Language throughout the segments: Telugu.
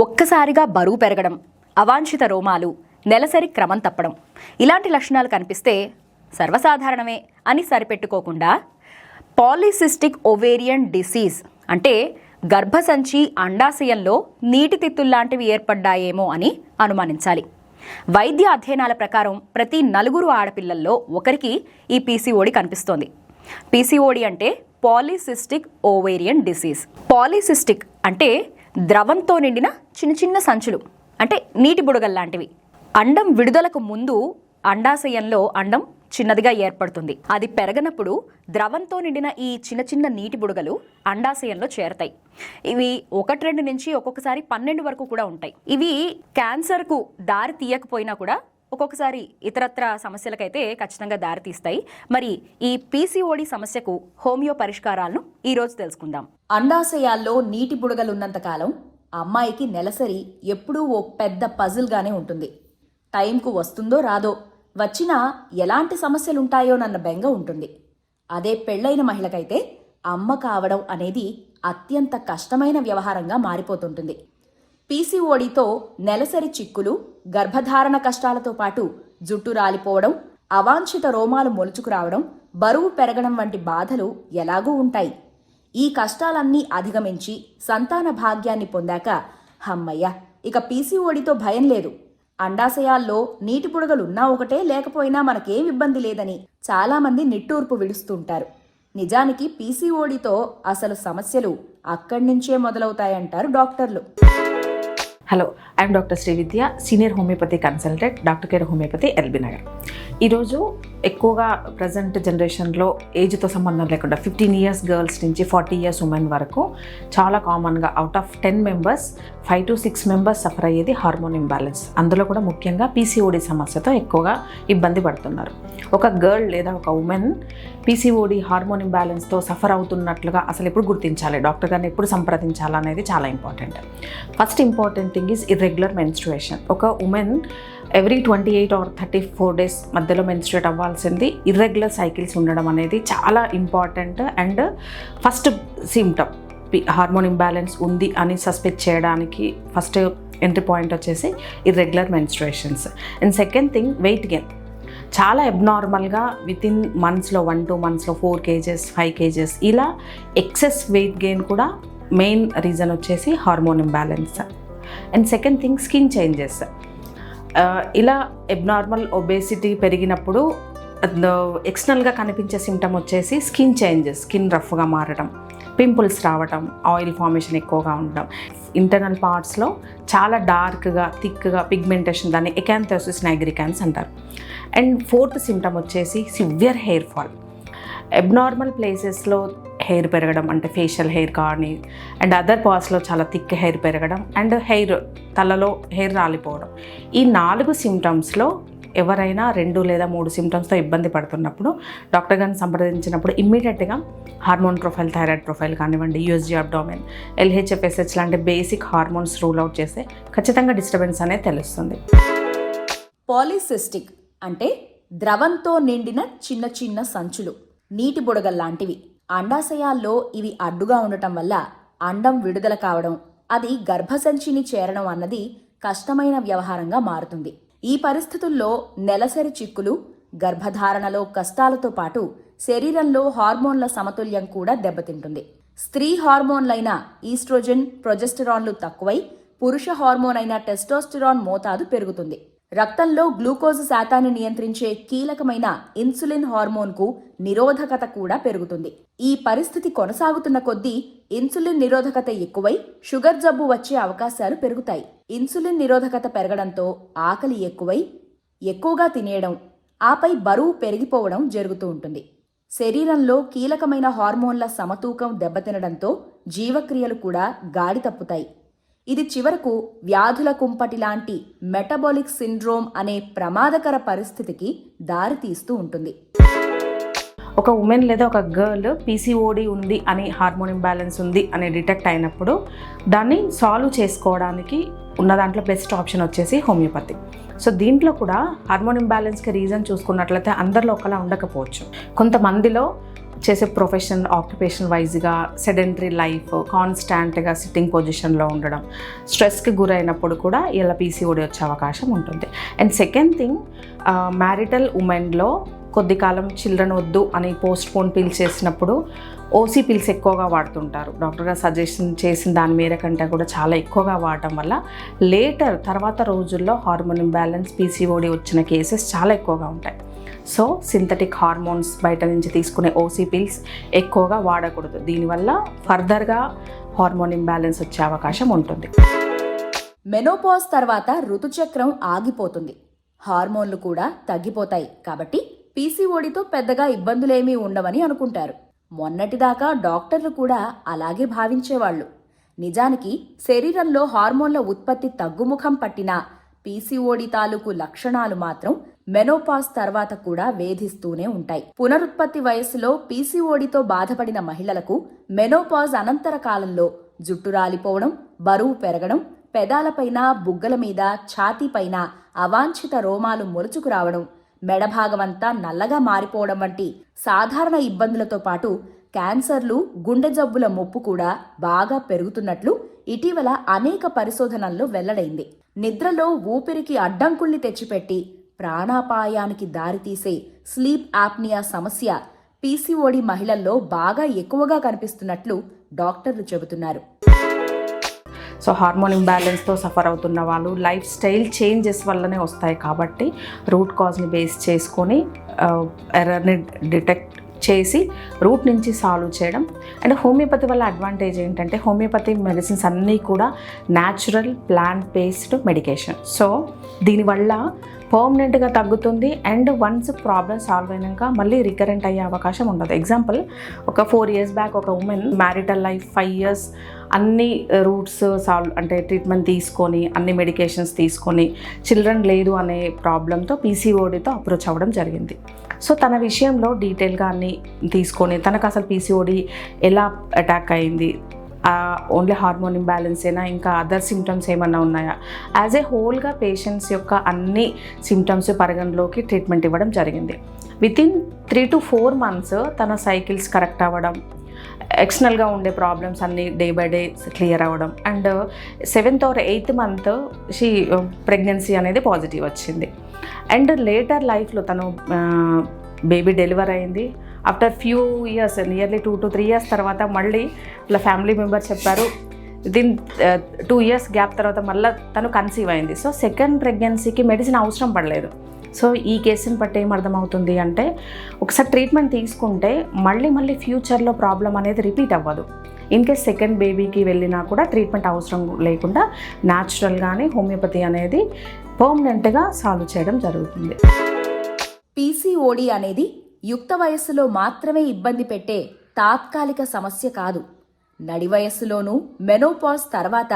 ఒక్కసారిగా బరువు పెరగడం అవాంఛిత రోమాలు నెలసరి క్రమం తప్పడం. ఇలాంటి లక్షణాలు కనిపిస్తే సర్వసాధారణమే అని సరిపెట్టుకోకుండా పాలిసిస్టిక్ ఓవేరియన్ డిసీజ్ అంటే గర్భసంచి అండాశయంలో నీటి తిత్తుల్లాంటివి ఏర్పడ్డాయేమో అని అనుమానించాలి. వైద్య అధ్యయనాల ప్రకారం ప్రతి నలుగురు ఆడపిల్లల్లో ఒకరికి ఈ పీసీఓడి కనిపిస్తోంది. పీసీఓడి అంటే పాలిసిస్టిక్ ఓవేరియన్ డిసీజ్. పాలిసిస్టిక్ అంటే ద్రవంతో నిండిన చిన్న చిన్న సంచులు అంటే నీటి బుడగల్లాంటివి అండం విడుదలకు ముందు అండాశయంలో అండం చిన్నదిగా ఏర్పడుతుంది. అది పెరగనప్పుడు ద్రవంతో నిండిన ఈ చిన్న చిన్న నీటి బుడగలు అండాశయంలో చేరతాయి. ఇవి ఒకటి రెండు నుంచి ఒక్కొక్కసారి పన్నెండు వరకు కూడా ఉంటాయి. ఇవి క్యాన్సర్కు దారి తీయకపోయినా కూడా ఒక్కొక్కసారి ఇతరత్ర సమస్యలకైతే ఖచ్చితంగా దారితీస్తాయి. మరి ఈ పీసీఓడి సమస్యకు హోమియో పరిష్కారాలను ఈరోజు తెలుసుకుందాం. అండాశయాల్లో నీటి బుడగలున్నంత కాలం అమ్మాయికి నెలసరి ఎప్పుడూ ఓ పెద్ద పజిల్గానే ఉంటుంది. టైంకు వస్తుందో రాదో వచ్చినా ఎలాంటి సమస్యలుంటాయోనన్న బెంగ ఉంటుంది. అదే పెళ్ళైన మహిళకైతే అమ్మ కావడం అనేది అత్యంత కష్టమైన వ్యవహారంగా మారిపోతుంటుంది. పీసీఓడితో నెలసరి చిక్కులు గర్భధారణ కష్టాలతో పాటు జుట్టు రాలిపోవడం అవాంఛిత రోమాలు మొలుచుకురావడం బరువు పెరగడం వంటి బాధలు ఎలాగూ ఉంటాయి. ఈ కష్టాలన్నీ అధిగమించి సంతాన భాగ్యాన్ని పొందాక హమ్మయ్య ఇక పీసీఓడితో భయం లేదు. అండాశయాల్లో నీటి పుడగలున్నా ఒకటే లేకపోయినా మనకేం ఇబ్బంది లేదని చాలామంది నిట్టూర్పు విడుస్తుంటారు. నిజానికి పీసీఓడితో అసలు సమస్యలు అక్కడి నుంచే మొదలవుతాయంటారు డాక్టర్లు. Hello I'm doctor Srividya senior homeopathy consultant doctor care homeopathy LB Nagar ఈరోజు ఎక్కువగా ప్రజెంట్ జనరేషన్లో ఏజ్తో సంబంధం లేకుండా ఫిఫ్టీన్ ఇయర్స్ గర్ల్స్ నుంచి ఫార్టీ ఇయర్స్ ఉమెన్ వరకు చాలా కామన్గా out of ten members five to six members suffer అయ్యేది హార్మోన్ ఇంబ్యాలెన్స్ అందులో కూడా ముఖ్యంగా పీసీఓడి సమస్యతో ఎక్కువగా ఇబ్బంది పడుతున్నారు. ఒక గర్ల్ లేదా ఒక ఉమెన్ పీసీఓడి హార్మోన్ ఇంబ్యాలెన్స్తో సఫర్ అవుతున్నట్లుగా అసలు ఎప్పుడు గుర్తించాలి? డాక్టర్ గారిని ఎప్పుడు సంప్రదించాలనేది చాలా important first important thing is irregular menstruation ఒక women every twenty eight or thirty four days మధ్యలో మెన్స్ట్రేట్ అవ్వాల్సింది ఇర్రెగ్యులర్ సైకిల్స్ ఉండడం అనేది చాలా important and first symptom hormone imbalance ఉంది అని సస్పెక్ట్ చేయడానికి ఫస్ట్ ఎంట్రీ పాయింట్ వచ్చేసి irregular menstruations and second thing weight gain చాలా అబ్నార్మల్గా విత్ ఇన్ మంత్స్లో వన్ టూ మంత్స్లో ఫోర్ కేజెస్ ఫైవ్ కేజెస్ ఇలా ఎక్సెస్ వెయిట్ గెయిన్ కూడా మెయిన్ రీజన్ వచ్చేసి hormone imbalance and second thing skin changes ఇలా ఎబ్నార్మల్ ఒబేసిటీ పెరిగినప్పుడు uh, ఎక్స్టర్నల్గా కనిపించే సిమ్టమ్ వచ్చేసి స్కిన్ చేంజెస్ స్కిన్ రఫ్గా మారడం. పింపుల్స్ రావడం ఆయిల్ ఫార్మేషన్ ఎక్కువగా ఉండడం ఇంటర్నల్ పార్ట్స్లో చాలా డార్క్గా థిక్గా పిగ్మెంటేషన్ దాన్ని ఎకాంథోసిస్ నైగ్రికాన్స్ అంటారు. అండ్ ఫోర్త్ సిమ్టమ్ వచ్చేసి సివియర్ హెయిర్ ఫాల్. అబ్నార్మల్ ప్లేసెస్లో హెయిర్ పెరగడం అంటే ఫేషియల్ హెయిర్ కానీ అండ్ అదర్ పార్ట్స్లో చాలా థిక్ హెయిర్ పెరగడం అండ్ హెయిర్ తలలో హెయిర్ రాలిపోవడం. ఈ నాలుగు సిమ్టమ్స్లో ఎవరైనా రెండు లేదా మూడు సిమ్టమ్స్తో ఇబ్బంది పడుతున్నప్పుడు డాక్టర్ గారిని సంప్రదించినప్పుడు ఇమ్మీడియట్గా హార్మోన్ ప్రొఫైల్ థైరాయిడ్ ప్రొఫైల్ కానివ్వండి యూఎస్జీ అబ్డామిన్ ఎల్హెచ్ఎఫ్ఎస్హెచ్ లాంటి బేసిక్ హార్మోన్స్ రూల్ అవుట్ చేస్తే ఖచ్చితంగా డిస్టర్బెన్స్ అనేది తెలుస్తుంది. పాలిసిస్టిక్ అంటే ద్రవంతో నిండిన చిన్న చిన్న సంచులు నీటి బుడగల్లాంటివి అండాశయాల్లో ఇవి అడ్డుగా ఉండటం వల్ల అండం విడుదల కావడం అది గర్భసంచిని చేరడం అన్నది కష్టమైన వ్యవహారంగా మారుతుంది. ఈ పరిస్థితుల్లో నెలసరి చిక్కులు గర్భధారణలో కష్టాలతో పాటు శరీరంలో హార్మోన్ల సమతుల్యం కూడా దెబ్బతింటుంది. స్త్రీ హార్మోన్లైన ఈస్ట్రోజన్ ప్రొజెస్టరాన్లు తక్కువై పురుష హార్మోన్ అయిన టెస్టోస్టిరాన్ మోతాదు పెరుగుతుంది. రక్తంలో గ్లూకోజ్ శాతాన్ని నియంత్రించే కీలకమైన ఇన్సులిన్ హార్మోన్కు నిరోధకత కూడా పెరుగుతుంది. ఈ పరిస్థితి కొనసాగుతున్న కొద్దీ ఇన్సులిన్ నిరోధకత ఎక్కువై షుగర్ జబ్బు వచ్చే అవకాశాలు పెరుగుతాయి. ఇన్సులిన్ నిరోధకత పెరగడంతో ఆకలి ఎక్కువై ఎక్కువగా తినేయడం ఆపై బరువు పెరిగిపోవడం జరుగుతూ ఉంటుంది. శరీరంలో కీలకమైన హార్మోన్ల సమతూకం దెబ్బతినడంతో జీవక్రియలు కూడా గాడి తప్పుతాయి. ఇది చివరకు వ్యాధుల కుంపటి లాంటి మెటబాలిక్ సిండ్రోమ్ అనే ప్రమాదకర పరిస్థితికి దారితీస్తూ ఉంటుంది. ఒక ఉమెన్ లేదా ఒక గర్ల్ పీసీఓడి ఉంది అని హార్మోన్ ఇంబ్యాలెన్స్ ఉంది అని డిటెక్ట్ అయినప్పుడు దాన్ని సాల్వ్ చేసుకోవడానికి ఉన్న దాంట్లో బెస్ట్ ఆప్షన్ వచ్చేసి హోమియోపతి. సో దీంట్లో కూడా హార్మోన్ ఇంబ్యాలెన్స్కి రీజన్ చూసుకున్నట్లయితే అందరిలో ఒకలా ఉండకపోవచ్చు. కొంతమందిలో చేసే ప్రొఫెషన్ ఆక్యుపేషన్ వైజ్గా సెడెంటరీ లైఫ్ కాన్స్టాంట్గా సిట్టింగ్ పొజిషన్లో ఉండడం స్ట్రెస్కి గురైనప్పుడు కూడా ఇలా పీసీఓడి వచ్చే అవకాశం ఉంటుంది. అండ్ సెకండ్ థింగ్ మ్యారిటల్ ఉమెన్లో కొద్ది కాలం చిల్డ్రన్ వద్దు అని పోస్ట్ పోన్ పిల్స్ చేసినప్పుడు ఓసీ పిల్స్ ఎక్కువగా వాడుతుంటారు. డాక్టర్ గారు సజెషన్ చేసిన దాని మేర కంటే కూడా చాలా ఎక్కువగా వాడటం వల్ల లేటర్ తర్వాత రోజుల్లో హార్మోన్ ఇంబ్యాలెన్స్ పీసీఓడి వచ్చిన కేసెస్ చాలా ఎక్కువగా ఉంటాయి. సో సింథటిక్ హార్మోన్స్ బయట నుంచి తీసుకునే ఓసీ పిల్స్ ఎక్కువగా వాడకూడదు. దీనివల్ల ఫర్దర్గా హార్మోన్ ఇంబ్యాలెన్స్ వచ్చే అవకాశం ఉంటుంది. మెనోపాజ్ తర్వాత ఋతుచక్రం ఆగిపోతుంది. హార్మోన్లు కూడా తగ్గిపోతాయి కాబట్టి పీసీఓడితో పెద్దగా ఇబ్బందులేమీ ఉండవని అనుకుంటారు. మొన్నటిదాకా డాక్టర్లు కూడా అలాగే భావించేవాళ్ళు. నిజానికి శరీరంలో హార్మోన్ల ఉత్పత్తి తగ్గుముఖం పట్టినా పీసీఓడి తాలూకు లక్షణాలు మాత్రం మెనోపాజ్ తర్వాత కూడా వేధిస్తూనే ఉంటాయి. పునరుత్పత్తి వయస్సులో పీసీఓడితో బాధపడిన మహిళలకు మెనోపాజ్ అనంతర కాలంలో జుట్టు రాలిపోవడం బరువు పెరగడం పెదాలపైన బుగ్గల మీద ఛాతీపైన అవాంఛిత రోమాలు మొలుచుకు రావడం మెడభాగమంతా నల్లగా మారిపోవడం వంటి సాధారణ ఇబ్బందులతో పాటు క్యాన్సర్లు గుండె జబ్బుల ముప్పు కూడా బాగా పెరుగుతున్నట్లు ఇటీవల అనేక పరిశోధనల్లో వెల్లడైంది. నిద్రలో ఊపిరికి అడ్డంకుల్ని తెచ్చిపెట్టి ప్రాణాపాయానికి దారితీసే స్లీప్ ఆప్నియా సమస్య పీసీఓడి మహిళల్లో బాగా ఎక్కువగా కనిపిస్తున్నట్లు డాక్టర్లు చెబుతున్నారు. సో హార్మోన్ ఇంబ్యాలెన్స్తో సఫర్ అవుతున్న వాళ్ళు లైఫ్ స్టైల్ చేంజెస్ వల్లనే వస్తాయి కాబట్టి రూట్ కాజ్ని బేస్ చేసుకొని ఎర్రర్ని డిటెక్ట్ చేసి రూట్ నుంచి సాల్వ్ చేయడం. అండ్ హోమియోపతి వల్ల అడ్వాంటేజ్ ఏంటంటే హోమియోపతి మెడిసిన్స్ అన్నీ కూడా natural plant based medication. So దీనివల్ల పర్మనెంట్గా తగ్గుతుంది అండ్ వన్స్ ప్రాబ్లమ్ సాల్వ్ అయినాక మళ్ళీ రికరెంట్ అయ్యే అవకాశం ఉండదు. ఎగ్జాంపుల్ ఒక ఫోర్ ఇయర్స్ బ్యాక్ ఒక woman marital life five years అన్ని రూట్స్ సాల్వ్ అంటే ట్రీట్మెంట్ తీసుకొని అన్ని మెడికేషన్స్ తీసుకొని చిల్డ్రన్ లేదు అనే ప్రాబ్లంతో పీసీఓడితో అప్రోచ్ అవ్వడం జరిగింది. సో తన విషయంలో డీటెయిల్గా అన్ని తీసుకొని తనకు అసలు పీసీఓడి ఎలా అటాక్ అయింది ఓన్లీ హార్మోన్ ఇంబ్యాలెన్సేనా అయినా ఇంకా అదర్ సిమ్టమ్స్ ఏమన్నా ఉన్నాయా? యాజ్ ఏ హోల్గా పేషెంట్స్ యొక్క అన్ని సిమ్టమ్స్ పరిగణలోకి ట్రీట్మెంట్ ఇవ్వడం జరిగింది. Within three to four months తన సైకిల్స్ కరెక్ట్ అవ్వడం ఎక్స్టర్నల్గా ఉండే ప్రాబ్లమ్స్ అన్నీ డే బై డే క్లియర్ అవ్వడం. And seventh or eighth month she pregnancy అనేది పాజిటివ్ వచ్చింది. అండ్ లేటర్ లైఫ్లో తను uh, బేబీ డెలివర్ అయింది. After few years nearly two to three years తర్వాత మళ్ళీ ఇట్లా ఫ్యామిలీ మెంబర్ చెప్పారు. దీన్ టూ ఇయర్స్ గ్యాప్ తర్వాత మళ్ళీ తను కన్సీవ్ అయింది. సో సెకండ్ ప్రెగ్నెన్సీకి మెడిసిన్ అవసరం పడలేదు. సో ఈ కేసుని బట్టి ఏం అర్థమవుతుంది అంటే ఒకసారి ట్రీట్మెంట్ తీసుకుంటే మళ్ళీ మళ్ళీ ఫ్యూచర్లో ప్రాబ్లం అనేది రిపీట్ అవ్వదు. ఇన్ కేస్ సెకండ్ బేబీకి వెళ్ళినా కూడా ట్రీట్మెంట్ అవసరం లేకుండా న్యాచురల్గానే హోమియోపతి అనేది పర్మనెంట్గా సాల్వ్ చేయడం జరుగుతుంది. పీసీఓడి అనేది యుక్త వయస్సులో మాత్రమే ఇబ్బంది పెట్టే తాత్కాలిక సమస్య కాదు. నడి వయస్సులోనూ మెనోపాజ్ తర్వాత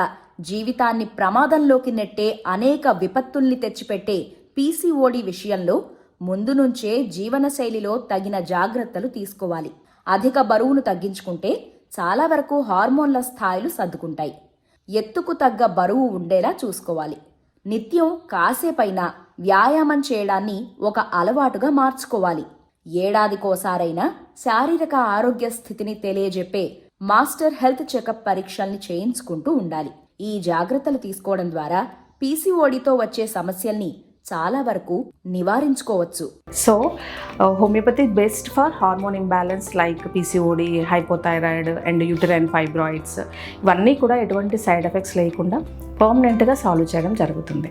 జీవితాన్ని ప్రమాదంలోకి నెట్టే అనేక విపత్తుల్ని తెచ్చిపెట్టే పీసీఓడి విషయంలో ముందు నుంచే జీవనశైలిలో తగిన జాగ్రత్తలు తీసుకోవాలి. అధిక బరువును తగ్గించుకుంటే చాలా వరకు హార్మోన్ల స్థాయిలు సర్దుకుంటాయి. ఎత్తుకు తగ్గ బరువు ఉండేలా చూసుకోవాలి. నిత్యం కాసేపైనా వ్యాయామం చేయడాన్ని ఒక అలవాటుగా మార్చుకోవాలి. ఏడాదికోసారైనా శారీరక ఆరోగ్య స్థితిని తెలియజెప్పే మాస్టర్ హెల్త్ చెకప్ పరీక్షల్ని చేయించుకుంటూ ఉండాలి. ఈ జాగ్రత్తలు తీసుకోవడం ద్వారా పీసీఓడితో వచ్చే సమస్యల్ని చాలా వరకు నివారించుకోవచ్చు. So homeopathy best for hormone imbalance like PCOD hypothyroid and uterine fibroids ఇవన్నీ కూడా ఎటువంటి సైడ్ ఎఫెక్ట్స్ లేకుండా పర్మనెంట్గా సాల్వ్ చేయడం జరుగుతుంది.